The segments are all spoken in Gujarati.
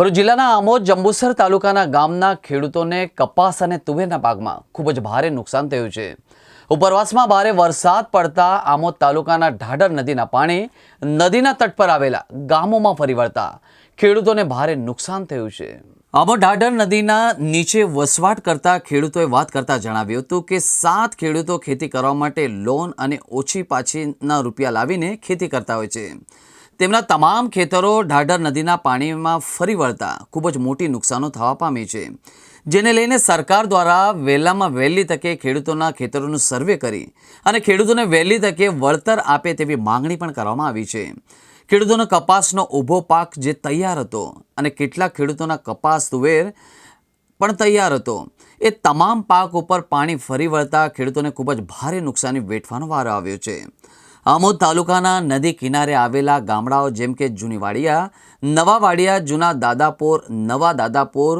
ભરૂચ જિલ્લાના આમોદ જંબુસર તાલુકાના ગામના ખેડૂતોને કપાસ અને તુવેરના પાકમાં ખૂબ જ ભારે નુકસાન થયું છે. ઉપરવાસમાં ભારે વરસાદ પડતા આમોદ તાલુકાના ઢાઢર નદીના પાણી નદીના તટ પર આવેલા ગામોમાં ફરી વળતા ખેડૂતોને ભારે નુકસાન થયું છે. આમોદ ઢાઢર નદીના નીચે વસવાટ કરતા ખેડૂતોએ વાત કરતા જણાવ્યું હતું કે સાત ખેડૂતો ખેતી કરવા માટે લોન અને ઓછી પાછીના રૂપિયા લાવીને ખેતી કરતા હોય છે. તેમના તમામ ખેતરો ઢાઢર નદીના પાણીમાં ફરી વળતા ખૂબ જ મોટી નુકસાનો થવા પામી છે. જેને લઈને સરકાર દ્વારા વહેલામાં વહેલી તકે ખેડૂતોના ખેતરોનું સર્વે કરી અને ખેડૂતોને વહેલી તકે વળતર આપે તેવી માંગણી પણ કરવામાં આવી છે. ખેડૂતોનો કપાસનો ઊભો પાક જે તૈયાર હતો અને કેટલાક ખેડૂતોના કપાસ, તુવેર પણ તૈયાર હતો, એ તમામ પાક ઉપર પાણી ફરી વળતા ખેડૂતોને ખૂબ જ ભારે નુકસાની વેઠવાનો વારો આવ્યો છે. આમોદ તાલુકાના નદી કિનારે આવેલા ગામડાઓ જેમ કે જૂની વાડિયા નવા વાડિયા જૂના દાદાપોર નવા દાદાપોર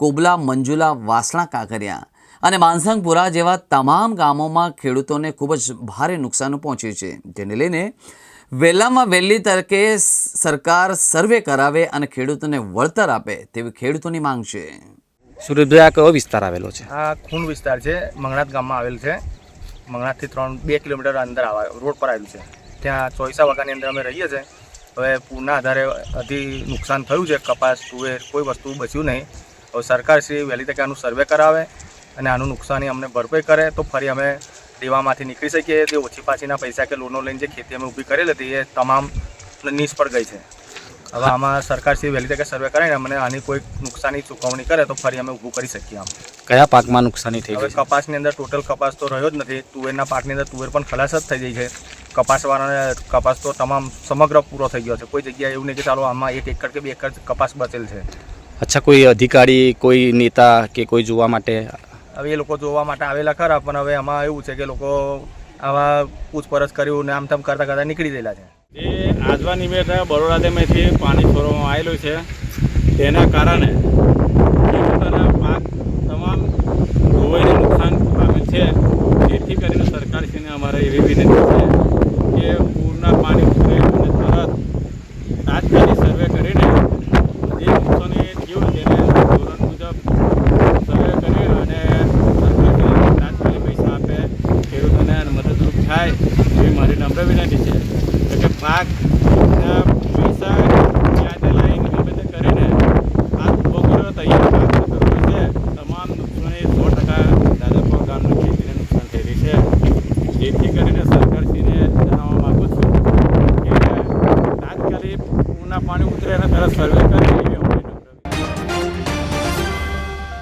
કોબલા મંજુલા વાસણા કાંકરિયા અને માનસંગપુરા જેવા તમામ ગામોમાં ખેડૂતોને ખૂબ જ ભારે નુકસાન પહોંચ્યું છે. જેને લઈને વહેલામાં વહેલી તરકે સરકાર સર્વે કરાવે અને ખેડૂતોને વળતર આપે તેવી ખેડૂતોની માંગ છે. સુરતભાઈ આ કયો વિસ્તાર આવેલો છે? આ ખૂન વિસ્તાર છે મંગળાત ગામમાં આવેલ છે. મંગળાતથી ત્રણ, બે કિલોમીટર અંદર આવા, રોડ પર આવેલું છે. ત્યાં ચોઈસા વાગાની અંદર અમે રહીએ છીએ. હવે પૂરના આધારે અતિ નુકસાન થયું છે, કપાસ, તુવેર, કોઈ વસ્તુ બચ્યું નહીં. હવે સરકાર શ્રી વહેલી તકે આનું સર્વે કરાવે અને આનું નુકસાની અમને ભરપાઈ કરે તો ફરી અમે દેવામાંથી નીકળી શકીએ. તે ઓછી પાછીના પૈસા કે લોનો લઈને જે ખેતી અમે ઊભી કરેલી હતી એ તમામ નિષ્ફળ ગઈ છે. હવે આમાં સરકારશ્રી વહેલી તકે સર્વે કરાવીને અમને આની કોઈ નુકસાની ચૂકવણી કરે તો ફરી અમે ઊભું કરી શકીએ આમ. કયા પાકમાં નુકસાની થઈ હવે કપાસની અંદર ટોટલ કપાસ તો રહ્યો જ નથી. તુવેરના પાકની અંદર તુવેર પણ ખલાસ જ થઈ ગઈ છે. કપાસવાળાને કપાસ તો તમામ સમગ્ર પૂરો થઈ ગયો છે. કોઈ જગ્યાએ એવું નહીં કે ચાલો આમાં એક એકર કે બે એકર કપાસ બચેલ છે. અચ્છા કોઈ અધિકારી કોઈ નેતા કે કોઈ જોવા માટે? હવે એ લોકો જોવા માટે આવેલા ખરા પણ હવે આમાં એવું છે કે લોકો આવા પૂછપરછ કર્યું ને આમ તેમ કરતાં કરતાં નીકળી ગયેલા છે. એ આજવા બરોડા ડેમેથી પાણી છોડવામાં આવેલું છે. તેના કારણે ખેડૂતોના પાક તમામ ધોવાઈને નુકસાન પામેલ છે. જેથી કરીને સરકારશ્રીને અમારે એવી વિનંતી છે કે પૂરના પાણી ઉતરે અને તરત તાત્કાલિક સર્વે કરીને જે નુકસાની થયું તેને ધોરણ મુજબ સર્વે કરી અને તાત્કાલિક પૈસા આપે, ખેડૂતોને મદદરૂપ થાય, એવી મારી નમ્ર વિનંતી છે. એટલે કે પાક ના પૈસા યાદે લાવીને એ બધે કરીને ઊભો કર્યો તૈયાર પાક કરવો છે. સો ટકા દાદાપુર ગામની ખેતીને નુકસાન થયેલી છે. જેથી કરીને સરકારશ્રીને જણાવવા માગું છું કે તાત્કાલિક પાણી ઉતરે અને તરત સર્વે કરે